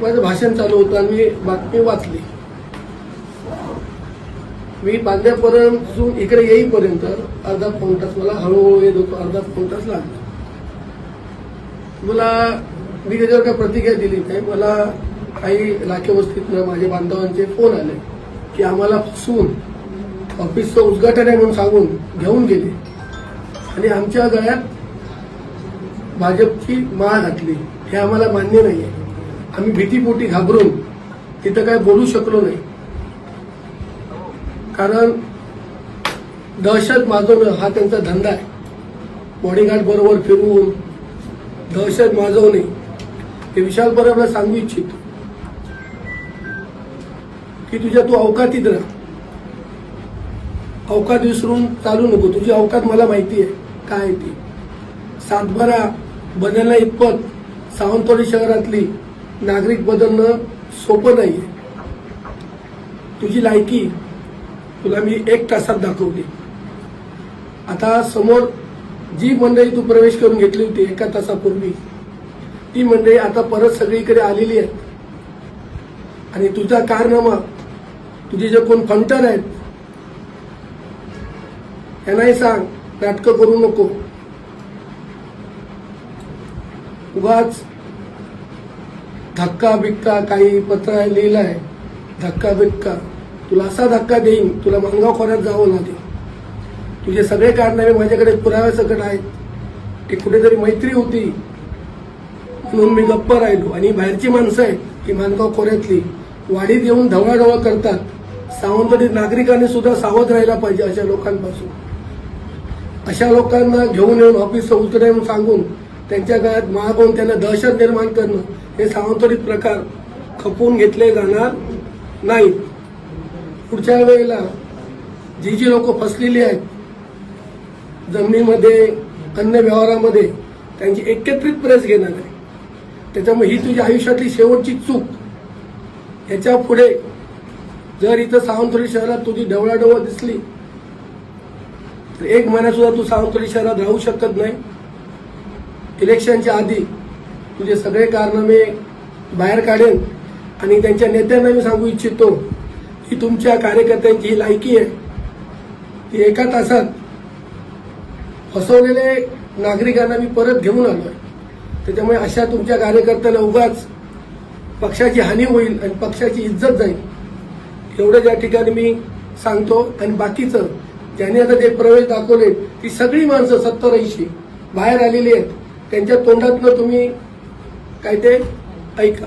माझं भाषण चालू होतं आणि मी बातमी वाचली. मी बांध्यापर्यंत इकडे येईपर्यंत अर्धा पाऊण तास मला हळूहळू येत होतो अर्धा पाऊण तास लागला. मला मी त्याच्यावर काही प्रतिक्रिया दिली नाही मला काही लाखे वस्तीतनं माझ्या बांधवांचे फोन आले की आम्हाला फसवून ऑफिसचं उद्घाटन आहे म्हणून सांगून घेऊन गेले. आणि आमच्या गळ्यात भाजपची माळ घातली हे आम्हाला मान्य नाही आहे आम्ही भीतीपोटी घाबरून तिथं काय बोलू शकलो नाही. कारण दहशत माजवणं हा त्यांचा धंदा आहे. बॉडीगार्ड बरोबर फिरवून दहशत माजवणे हे विशाल परबला सांगू इच्छितो. की तुझ्या तू अवकातीत राहा. अवकात विसरून चालू नको. तुझी अवकात मला माहिती आहे. काय आहे ती? सातबारा बदलण्या इतपत सावंतवाडी शहरातली नागरिक बदलणं सोपं नाहीये. तुझी लायकी तुला मी एक तासात दाखवली आता समोर जी मंडळी तू प्रवेश करून घेतली होती एका तासापूर्वी ती मंडळी आता परत सगळीकडे आलेली आहेत. आणि तुझा कारनामा तुझे जे कोण फंटर आहेत त्यांनाही सांग नाटकं करू नको. उगाच धक्का बिक्का काही पत्र लिहिलंय. धक्का बिक्का. तुला असा धक्का देईन तुला मानगाव खोऱ्यात जावं लागेल. तुझे सगळे कारनामे माझ्याकडे पुराव्यासकट आहेत. ते कुठेतरी मैत्री होती. म्हणून मी गप्प राहिलो. आणि बाहेरची माणसं आहेत की मानगाव खोऱ्यातली वाडीत येऊन ढवळाढवळ करतात. सावंतवाडी नागरिकांनी सुद्धा सावध राहायला पाहिजे अशा लोकांपासून. अशा लोकांना घेऊन येऊन ऑफिसचं उतरे सांगून त्यांच्या गळ्यात मागून त्यांना दहशत निर्माण करणं हे सावंतवाडीत प्रकार खपवून घेतले जाणार नाहीत. पुढच्या वेळेला जी जी लोक फसलेली आहेत जमिनीमध्ये अन्य व्यवहारामध्ये त्यांची एकत्रित प्रेस घेणार आहे त्याच्यामुळे ही तुझ्या आयुष्यातली शेवटची चूक. याच्यापुढे जर इथं सावंतवाडी शहरात तुझी ढवळाढवळ दिसली तर एक महिना सुद्धा तू सावंतवाडी शहरात राहू शकत नाही. इलेक्शनच्या आधी तुझे सगळे कारनामे बाहेर काढेन आणि त्यांच्या नेत्यांना मी सांगू इच्छितो की तुमच्या कार्यकर्त्यांची ही लायकी आहे. ती एका तासात फसवलेले नागरिकांना मी परत घेऊन आलोय. त्याच्यामुळे अशा तुमच्या कार्यकर्त्याला उगाच पक्षाची हानी होईल आणि पक्षाची इज्जत जाईल. एवढं ज्या ठिकाणी मी सांगतो आणि बाकीचं ज्यांनी आता ते प्रवेश दाखवले ती सगळी माणसं सत्तर ऐंशी बाहेर आलेली आहेत. त्यांच्या तोंडातनं तुम्ही काय ते ऐका.